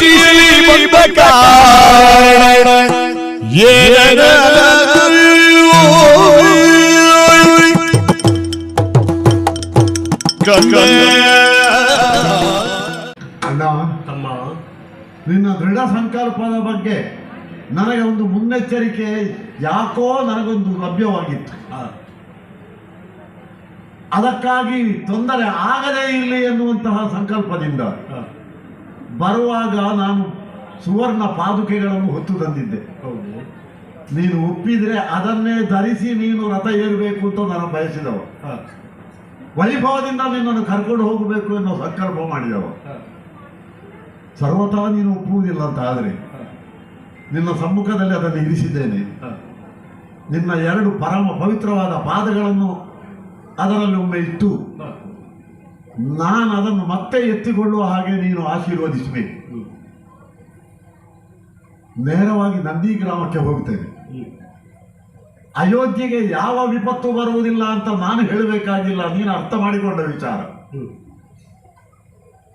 ಬಂದ ಕಾರಣ ತಮ್ಮ. ನಿನ್ನ ದೃಢ ಸಂಕಲ್ಪದ ಬಗ್ಗೆ ನನಗೆ ಒಂದು ಮುನ್ನೆಚ್ಚರಿಕೆ ಯಾಕೋ ನನಗೊಂದು ಲಭ್ಯವಾಗಿತ್ತು. ಅದಕ್ಕಾಗಿ ತೊಂದರೆ ಆಗದೇ ಇರಲಿ ಎನ್ನುವಂತಹ ಸಂಕಲ್ಪದಿಂದ ಬರುವಾಗ ನಾನು ಸುವರ್ಣ ಪಾದುಕೆಗಳನ್ನು ಹೊತ್ತು ತಂದಿದ್ದೆ. ನೀನು ಒಪ್ಪಿದ್ರೆ ಅದನ್ನೇ ಧರಿಸಿ ನೀನು ರಥ ಏರಬೇಕು ಅಂತ ನಾನು ಬಯಸಿದವ. ವೈಭವದಿಂದ ನಿನ್ನನ್ನು ಕರ್ಕೊಂಡು ಹೋಗಬೇಕು ಎನ್ನುವ ಸಂಕಲ್ಪ ಮಾಡಿದವ. ಸರ್ವತಃ ನೀನು ಒಪ್ಪುವುದಿಲ್ಲ ಅಂತ ಆದರೆ ನಿನ್ನ ಸಮ್ಮುಖದಲ್ಲಿ ಅದನ್ನು ಇರಿಸಿದ್ದೇನೆ. ನಿನ್ನ ಎರಡು ಪರಮ ಪವಿತ್ರವಾದ ಪಾದಗಳನ್ನು ಅದರಲ್ಲಿ ಒಮ್ಮೆ ಇಟ್ಟು ಆ, ನಾನು ಅದನ್ನು ಮತ್ತೆ ಎತ್ತಿಕೊಳ್ಳುವ ಹಾಗೆ ನೀನು ಆಶೀರ್ವದಿಸಬೇಕು ನೇರವಾಗಿ ನಂದಿ ಗ್ರಾಮಕ್ಕೆ ಹೋಗ್ತೇನೆ. ಅಯೋಧ್ಯೆಗೆ ಯಾವ ವಿಪತ್ತು ಬರುವುದಿಲ್ಲ ಅಂತ ನಾನು ಹೇಳಬೇಕಾಗಿಲ್ಲ. ನೀನು ಅರ್ಥ ಮಾಡಿಕೊಂಡ ವಿಚಾರ.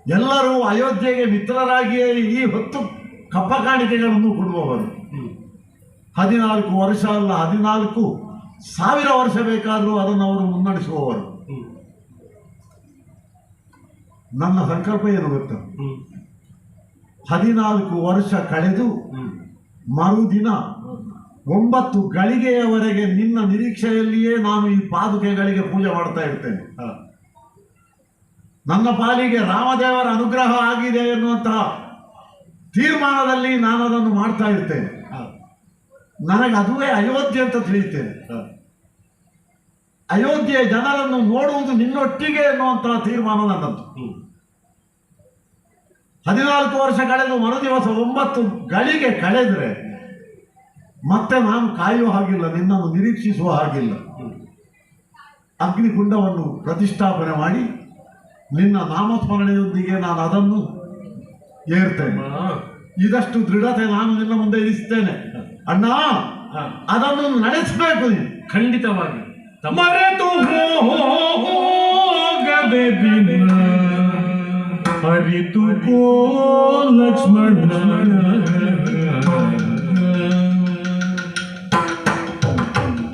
ಎಲ್ಲರೂ ಅಯೋಧ್ಯೆಗೆ ಮಿತ್ರರಾಗಿಯೇ ಈ ಹೊತ್ತು ಕಪ್ಪ ಕಾಣಿಕೆಗಳನ್ನು ಕೊಡುವವರು. ಹದಿನಾಲ್ಕು ವರ್ಷ ಅಲ್ಲ ಹದಿನಾಲ್ಕು ಸಾವಿರ ವರ್ಷ ಬೇಕಾದರೂ ಅದನ್ನು ಅವರು ಮುನ್ನಡೆಸುವವರು. ನನ್ನ ಸಂಕಲ್ಪ ಏನು ಗೊತ್ತು. ಹದಿನಾಲ್ಕು ವರ್ಷ ಕಳೆದು. ಮರುದಿನ ಒಂಬತ್ತು ಗಳಿಗೆಯವರೆಗೆ ನಿನ್ನ ನಿರೀಕ್ಷೆಯಲ್ಲಿಯೇ ನಾನು ಈ ಪಾದುಕೆಗಳಿಗೆ ಪೂಜೆ ಮಾಡ್ತಾ ಇರ್ತೇನೆ ನನ್ನ ಪಾಲಿಗೆ ರಾಮದೇವರ ಅನುಗ್ರಹ ಆಗಿದೆ ಎನ್ನುವಂತಹ ತೀರ್ಮಾನದಲ್ಲಿ ನಾನು ಅದನ್ನು ಮಾಡ್ತಾ ಇರ್ತೇನೆ ನನಗೆ ಅದುವೇ ಅಯೋಧ್ಯೆ ಅಂತ ತಿಳಿಯುತ್ತೇನೆ. ಅಯೋಧ್ಯೆಯ ಜನರನ್ನು ನೋಡುವುದು ನಿನ್ನೊಟ್ಟಿಗೆ ಎನ್ನುವಂತಹ ತೀರ್ಮಾನ ನನ್ನದು. ಹದಿನಾಲ್ಕು ವರ್ಷ ಕಳೆದು ಮರುದಿವಸ ಒಂಬತ್ತು ಗಳಿಗೆ ಕಳೆದ್ರೆ ಮತ್ತೆ ನಾನು ಕಾಯುವ ಹಾಗಿಲ್ಲ ನಿನ್ನನ್ನು ನಿರೀಕ್ಷಿಸುವ ಹಾಗಿಲ್ಲ. ಅಗ್ನಿಕುಂಡವನ್ನು ಪ್ರತಿಷ್ಠಾಪನೆ ಮಾಡಿ ನಿನ್ನ ನಾಮಸ್ಮರಣೆಯೊಂದಿಗೆ ನಾನು ಅದನ್ನು ಏರ್ತೇನೆ. ಇದಷ್ಟು ದೃಢತೆ ನಾನು ನಿನ್ನ ಮುಂದೆ ಇರಿಸ್ತೇನೆ. ಅಣ್ಣ ಅದನ್ನು ನಡೆಸಬೇಕು ನೀನು. ಖಂಡಿತವಾಗಿ. मरे तुम हो हो गबे बिन हरि तू को लक्ष्मण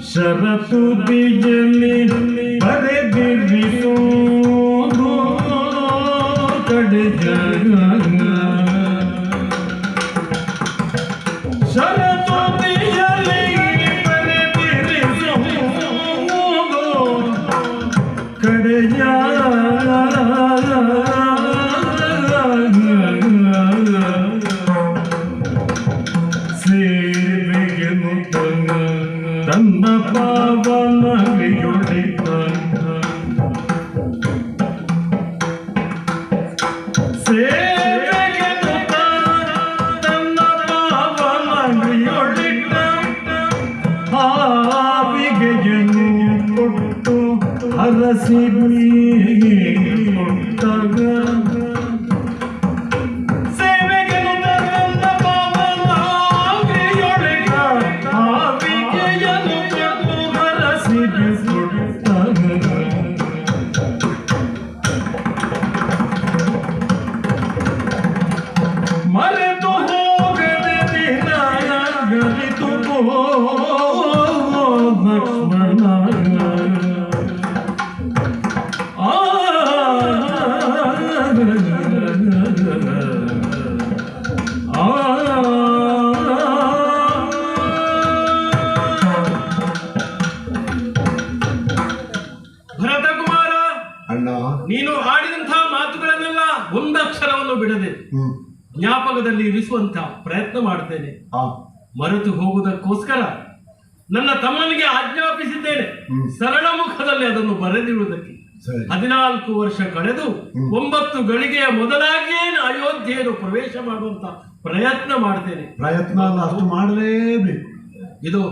शरत बिजली हरे बिजली कड़ जा। 谁不？ಜ್ಞಾಪಕದಲ್ಲಿ ಪ್ರಯತ್ನ ಮಾಡ್ತೇನೆ ಮರೆತು ಹೋಗುವುದಕ್ಕೋಸ್ಕರ ನನ್ನ ತಮ್ಮನಿಗೆ ಆಜ್ಞಾಪಿಸಿದ್ದೇನೆ. ಸರಳ ಮುಖದಲ್ಲಿ ಅದನ್ನು ಬರೆದಿರುವುದಕ್ಕೆ ಹದಿನಾಲ್ಕು ವರ್ಷ ಕಳೆದು. ಒಂಬತ್ತು ಗಳಿಗೆಯ ಮೊದಲಾಗಿಯೇ ನಾನು ಅಯೋಧ್ಯೆಯನ್ನು ಪ್ರವೇಶ ಮಾಡುವಂತ ಪ್ರಯತ್ನ ಮಾಡ್ತೇನೆ ಪ್ರಯತ್ನ ಅಷ್ಟು ಮಾಡಲೇಬೇಕು ಇದು.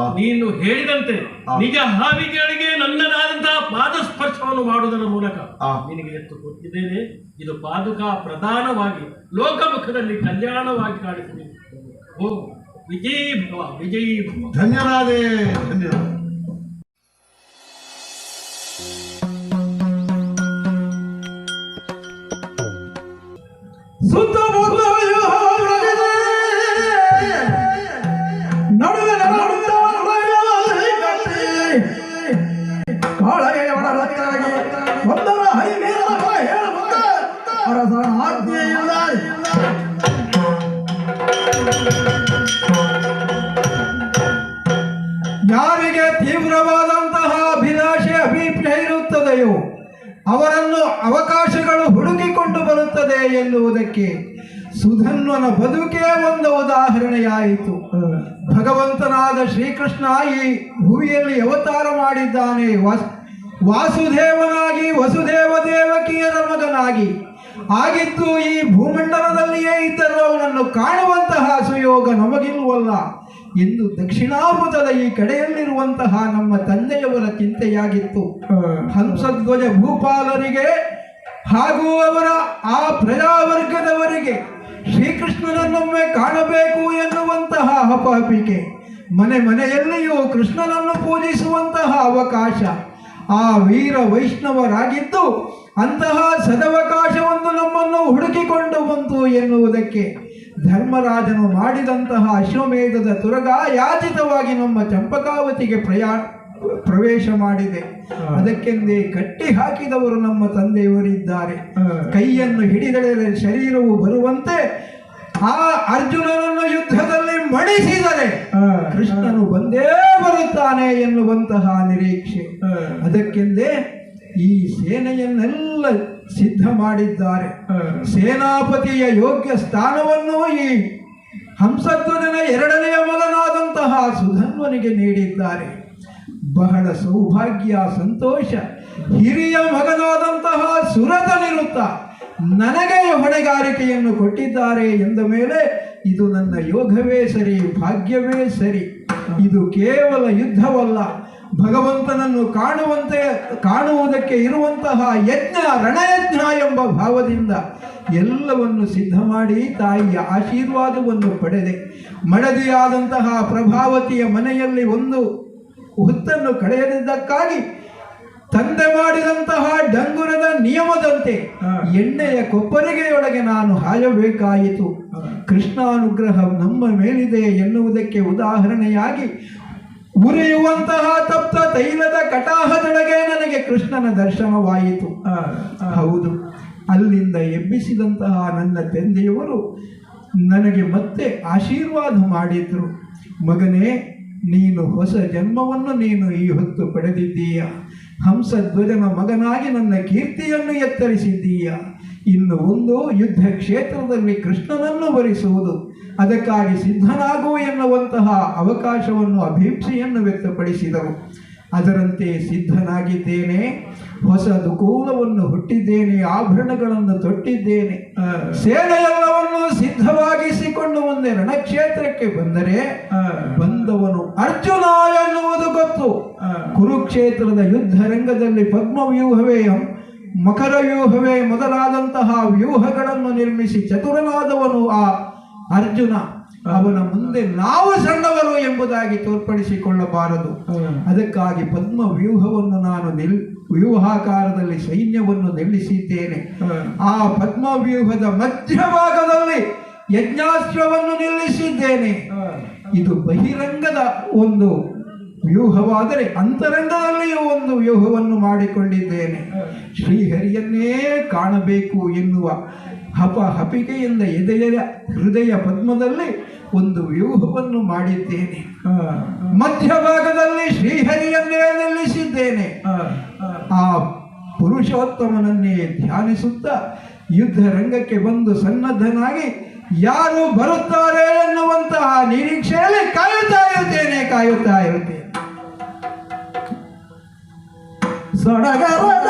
ನೀನು ಹೇಳಿದಂತೆ. ನಿಜ ಹಾವಿಗಳಿಗೆ ನನ್ನದಾದಂತಹ ಪಾದ ಸ್ಪರ್ಶವನ್ನು ಮಾಡುವುದರ ಮೂಲಕ ಆ. ನಿನಗೆ ಎತ್ತು ಕೊಟ್ಟಿದ್ದೇನೆ. ಇದು ಪಾದುಕಾ ಪ್ರಧಾನವಾಗಿ ಲೋಕಮುಖದಲ್ಲಿ ಕಲ್ಯಾಣವಾಗಿ ಕಾಣಿಸಿದೆ. ಓ ವಿಜಯೀ ಭವ ವಿಜಯ ಭವ. ಧನ್ಯವಾದ ಸುಧನ್ವನ ಬದುಕೇ ಒಂದು ಉದಾಹರಣೆಯಾಯಿತು. ಭಗವಂತನಾದ ಶ್ರೀಕೃಷ್ಣ ಈ ಭೂಮಿಯಲ್ಲಿ ಅವತಾರ ಮಾಡಿದ್ದಾನೆ. ವಾಸ್ ವಾಸುದೇವನಾಗಿ ವಸುದೇವ ದೇವಕಿಯರ ಮಗನಾಗಿ. ಆಗಿದ್ದು ಈ ಭೂಮಂಡಲದಲ್ಲಿಯೇ ಇದ್ದರೂ ಅವನನ್ನು ಕಾಣುವಂತಹ ಸುಯೋಗ ನಮಗಿಲ್ಲವಲ್ಲ ಎಂದು ದಕ್ಷಿಣಾಮೃತದ ಈ ಕಡೆಯಲ್ಲಿರುವಂತಹ ನಮ್ಮ ತಂದೆಯವರ ಚಿಂತೆಯಾಗಿತ್ತು. ಹಂಸಧ್ವಜ ಭೂಪಾಲರಿಗೆ ಹಾಗೂ ಅವರ ಆ ಪ್ರಜಾವರ್ಗದವರಿಗೆ ಶ್ರೀಕೃಷ್ಣನನ್ನೊಮ್ಮೆ ಕಾಣಬೇಕು ಎನ್ನುವಂತಹ ಹಪಹಪಿಕೆ ಮನೆ ಮನೆಯಲ್ಲಿಯೂ ಕೃಷ್ಣನನ್ನು ಪೂಜಿಸುವಂತಹ ಅವಕಾಶ. ಆ ವೀರ ವೈಷ್ಣವರಾಗಿದ್ದು ಅಂತಹ ಸದವಕಾಶವನ್ನು ನಮ್ಮನ್ನು ಹುಡುಕಿಕೊಂಡು ಬಂತು ಎನ್ನುವುದಕ್ಕೆ. ಧರ್ಮರಾಜನು ಮಾಡಿದಂತಹ ಅಶ್ವಮೇಧದ ತುರಗ ಯಾಚಿತವಾಗಿ ನಮ್ಮ ಚಂಪಕಾವತಿಗೆ ಪ್ರಯಾ ಪ್ರವೇಶ ಮಾಡಿದೆ. ಅದಕ್ಕೆಂದೇ ಕಟ್ಟಿ ಹಾಕಿದವರು ನಮ್ಮ ತಂದೆಯವರಿದ್ದಾರೆ. ಕೈಯನ್ನು ಹಿಡಿದಳೆ ಶರೀರವು ಬರುವಂತೆ ಆ ಅರ್ಜುನನನ್ನು ಯುದ್ಧದಲ್ಲಿ ಮಣಿಸಿದರೆ ಕೃಷ್ಣನು ಬಂದೇ ಬರುತ್ತಾನೆ ಎನ್ನುವಂತಹ ನಿರೀಕ್ಷೆ. ಅದಕ್ಕೆಂದೇ ಈ ಸೇನೆಯನ್ನೆಲ್ಲ ಸಿದ್ಧ ಮಾಡಿದ್ದಾರೆ. ಸೇನಾಪತಿಯ ಯೋಗ್ಯ ಸ್ಥಾನವನ್ನು ಈ ಹಂಸಧ್ವಜನ ಎರಡನೆಯ ಮಗನಾದಂತಹ ಸುಧನ್ವನಿಗೆ ನೀಡಿದ್ದಾರೆ. ಬಹಳ ಸೌಭಾಗ್ಯ, ಸಂತೋಷ. ಹಿರಿಯ ಮಗನಾದಂತಹ ಸುರತನಿರುತ್ತ ನನಗೆ ಹೊಣೆಗಾರಿಕೆಯನ್ನು ಕೊಟ್ಟಿದ್ದಾರೆ ಎಂದ ಮೇಲೆ, ಇದು ನನ್ನ ಯೋಗವೇ ಸರಿ, ಭಾಗ್ಯವೇ ಸರಿ. ಇದು ಕೇವಲ ಯುದ್ಧವಲ್ಲ. ಭಗವಂತನನ್ನು ಕಾಣುವಂತೆ, ಕಾಣುವುದಕ್ಕೆ ಇರುವಂತಹ ಯಜ್ಞ, ರಣಯಜ್ಞ ಎಂಬ ಭಾವದಿಂದ ಎಲ್ಲವನ್ನು ಸಿದ್ಧ ಮಾಡಿ ತಾಯಿಯ ಆಶೀರ್ವಾದವನ್ನು ಪಡೆದೆ. ಮಡದಿಯಾದಂತಹ ಪ್ರಭಾವತಿಯ ಮನೆಯಲ್ಲಿ ಒಂದು ಹೊತ್ತನ್ನು ಕಳೆಯದಿದ್ದಕ್ಕಾಗಿ ತಂದೆ ಮಾಡಿದಂತಹ ಡಂಗುರದ ನಿಯಮದಂತೆ ಎಣ್ಣೆಯ ಕೊಪ್ಪರಿಗೆಯೊಳಗೆ ನಾನು ಹಾಯಬೇಕಾಯಿತು. ಕೃಷ್ಣಾನುಗ್ರಹ ನಮ್ಮ ಮೇಲಿದೆ ಎನ್ನುವುದಕ್ಕೆ ಉದಾಹರಣೆಯಾಗಿ ಉರಿಯುವಂತಹ ತಪ್ತ ತೈಲದ ಕಟಾಹದೊಳಗೆ ನನಗೆ ಕೃಷ್ಣನ ದರ್ಶನವಾಯಿತು. ಹೌದು. ಅಲ್ಲಿಂದ ಎಬ್ಬಿಸಿದಂತಹ ನನ್ನ ತಂದೆಯವರು ನನಗೆ ಮತ್ತೆ ಆಶೀರ್ವಾದ ಮಾಡಿದ್ರು. ಮಗನೇ ನೀನು ಹೊಸ ಜನ್ಮವನ್ನು ನೀನು ಈ ಹೊತ್ತು ಪಡೆದಿದ್ದೀಯ. ಹಂಸಧ್ವಜನ ಮಗನಾಗಿ ನನ್ನ ಕೀರ್ತಿಯನ್ನು ಎತ್ತರಿಸಿದ್ದೀಯ. ಇನ್ನು ಒಂದು ಯುದ್ಧ ಕ್ಷೇತ್ರದಲ್ಲಿ ಕೃಷ್ಣನನ್ನು ಭರಿಸುವುದು ಅದಕ್ಕಾಗಿ ಸಿದ್ಧನಾಗು ಎನ್ನುವಂತಹ ಅವಕಾಶವನ್ನು ಅಭೀಪ್ಸೆಯನ್ನು ವ್ಯಕ್ತಪಡಿಸಿದರು ಅದರಂತೆ ಸಿದ್ಧನಾಗಿದ್ದೇನೆ. ಹೊಸ ದುಕೂಲವನ್ನು ಹುಟ್ಟಿದ್ದೇನೆ. ಆಭರಣಗಳನ್ನು ತೊಟ್ಟಿದ್ದೇನೆ. ಸೇನೆಯೆಲ್ಲವನ್ನು ಸಿದ್ಧವಾಗಿಸಿಕೊಂಡು ಮುಂದೆ ರಣಕ್ಷೇತ್ರಕ್ಕೆ ಬಂದರೆ ಬಂದವನು ಅರ್ಜುನ ಎನ್ನುವುದು ಗೊತ್ತು. ಕುರುಕ್ಷೇತ್ರದ ಯುದ್ಧ ರಂಗದಲ್ಲಿ ಪದ್ಮವ್ಯೂಹವೇ ಮಕರ ವ್ಯೂಹವೇ ಮೊದಲಾದಂತಹ ವ್ಯೂಹಗಳನ್ನು ನಿರ್ಮಿಸಿ ಚತುರನಾದವನು ಆ ಅರ್ಜುನ. ಅವನ ಮುಂದೆ ನಾವು ಸಣ್ಣವರು ಎಂಬುದಾಗಿ ತೋರ್ಪಡಿಸಿಕೊಳ್ಳಬಾರದು. ಅದಕ್ಕಾಗಿ ಪದ್ಮ ವ್ಯೂಹವನ್ನು ನಾನು ನಿಲ್ ವ್ಯೂಹಾಕಾರದಲ್ಲಿ ಸೈನ್ಯವನ್ನು ನಿಲ್ಲಿಸಿದ್ದೇನೆ. ಆ. ಪದ್ಮ ವ್ಯೂಹದ ಮಧ್ಯಭಾಗದಲ್ಲಿ ಯಜ್ಞಾಸ್ತ್ರವನ್ನು ನಿಲ್ಲಿಸಿದ್ದೇನೆ. ಇದು ಬಹಿರಂಗದ ಒಂದು ವ್ಯೂಹವಾದರೆ ಅಂತರಂಗದಲ್ಲಿಯೂ ಒಂದು ವ್ಯೂಹವನ್ನು ಮಾಡಿಕೊಂಡಿದ್ದೇನೆ. ಶ್ರೀಹರಿಯನ್ನೇ ಕಾಣಬೇಕು ಎನ್ನುವ ಹಪ ಹಪಿಕೆಯಿಂದ ಎದೆಯ ಹೃದಯ ಪದ್ಮದಲ್ಲಿ ಒಂದು ವ್ಯೂಹವನ್ನು ಮಾಡಿದ್ದೇನೆ. ಮಧ್ಯಭಾಗದಲ್ಲಿ ಶ್ರೀಹರಿಯನ್ನೇ ನಿಲ್ಲಿಸಿದ್ದೇನೆ. ಆ ಪುರುಷೋತ್ತಮನನ್ನೇ ಧ್ಯಾನಿಸುತ್ತಾ ಯುದ್ಧ ರಂಗಕ್ಕೆ ಬಂದು ಸನ್ನದ್ಧನಾಗಿ ಯಾರು ಬರುತ್ತಾರೆ ಎನ್ನುವಂತಹ ನಿರೀಕ್ಷೆಯಲ್ಲಿ ಕಾಯುತ್ತಾ ಇರುತ್ತೇನೆ ಕಾಯುತ್ತಾ ಇರುತ್ತೇನೆ. ಸಡಗರದ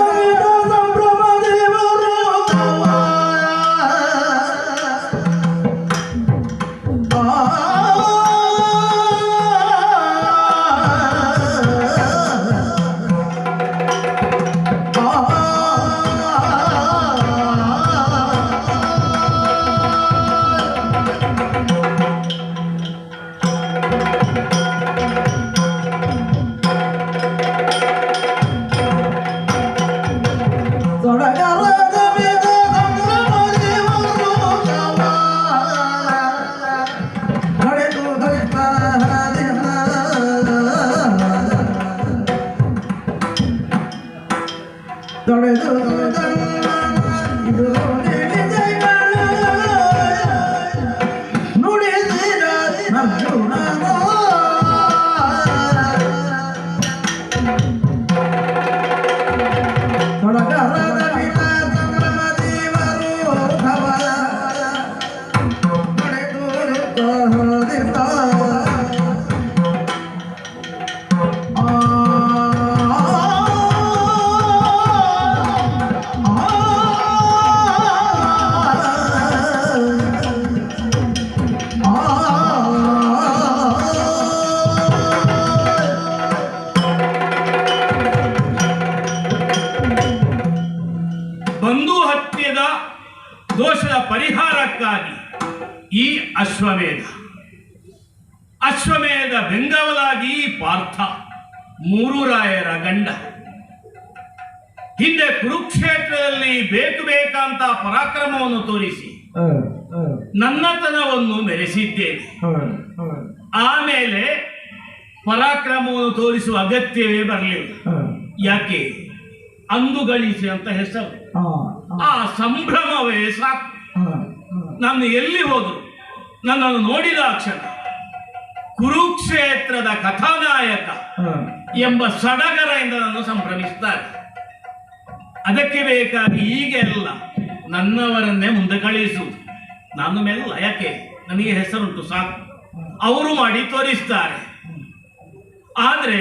ಅಶ್ವಮೇಧ ಬೆಂಗವಲಾಗಿ ಪಾರ್ಥ ಮೂರು ರಾಯರ ಗಂಡ. ಹಿಂದೆ ಕುರುಕ್ಷೇತ್ರದಲ್ಲಿ ಬೇಕು ಬೇಕಂತ ಪರಾಕ್ರಮವನ್ನು ತೋರಿಸಿ ನನ್ನತನವನ್ನು ಮೆರೆಸಿದ್ದೇನೆ. ಆಮೇಲೆ ಪರಾಕ್ರಮವನ್ನು ತೋರಿಸುವ ಅಗತ್ಯವೇ ಬರಲಿಲ್ಲ. ಯಾಕೆ? ಅಂದು ಗಳಿಸಿ ಅಂತ ಹೆಸರು. ಆ ಸಂಭ್ರಮವೇ ಸಾಕು. ನಾನು ಎಲ್ಲಿ ಹೋದ್ರು ನನ್ನನ್ನು ನೋಡಿದ ಕ್ಷಣ ಕುರುಕ್ಷೇತ್ರದ ಕಥಾನಾಯಕ ಎಂಬ ಸಡಗರದಿಂದ ನಾನು ಸಂಭ್ರಮಿಸುತ್ತಾರೆ ಅದಕ್ಕೆ ಬೇಕಾಗಿ ಈಗೆಲ್ಲ ನನ್ನವರನ್ನೇ ಮುಂದೆ ಕಳಿಸುವುದು ನಾನು ಮೆಲ್ಲ ಯಾಕೆ? ನನಗೆ ಹೆಸರುಂಟು ಸಾಕು. ಅವರು ಮಾಡಿ ತೋರಿಸ್ತಾರೆ. ಆದರೆ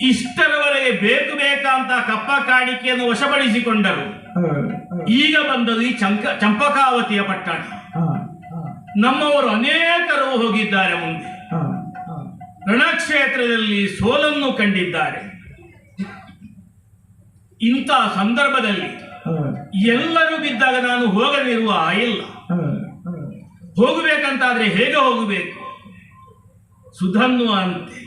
ಇಷ್ಟರವರೆಗೆ ಬೇಕು ಬೇಕಂತ ಕಪ್ಪ ಕಾಣಿಕೆಯನ್ನು ವಶಪಡಿಸಿಕೊಂಡರು. ಈಗ ಬಂದದು ಈ ಚಂಕ ಚಂಪಕಾವತಿಯ ಪಟ್ಟಣ. ನಮ್ಮವರು ಅನೇಕರು ಹೋಗಿದ್ದಾರೆ ಮುಂದೆ. ರಣಕ್ಷೇತ್ರದಲ್ಲಿ ಸೋಲನ್ನು ಕಂಡಿದ್ದಾರೆ. ಇಂಥ ಸಂದರ್ಭದಲ್ಲಿ ಎಲ್ಲರೂ ಬಿದ್ದಾಗ ನಾನು ಹೋಗಲಿರುವ ಇಲ್ಲ. ಹೋಗಬೇಕಂತಾದ್ರೆ ಹೇಗೆ ಹೋಗಬೇಕು? ಸುಧನ್ವ ಅಂತೆ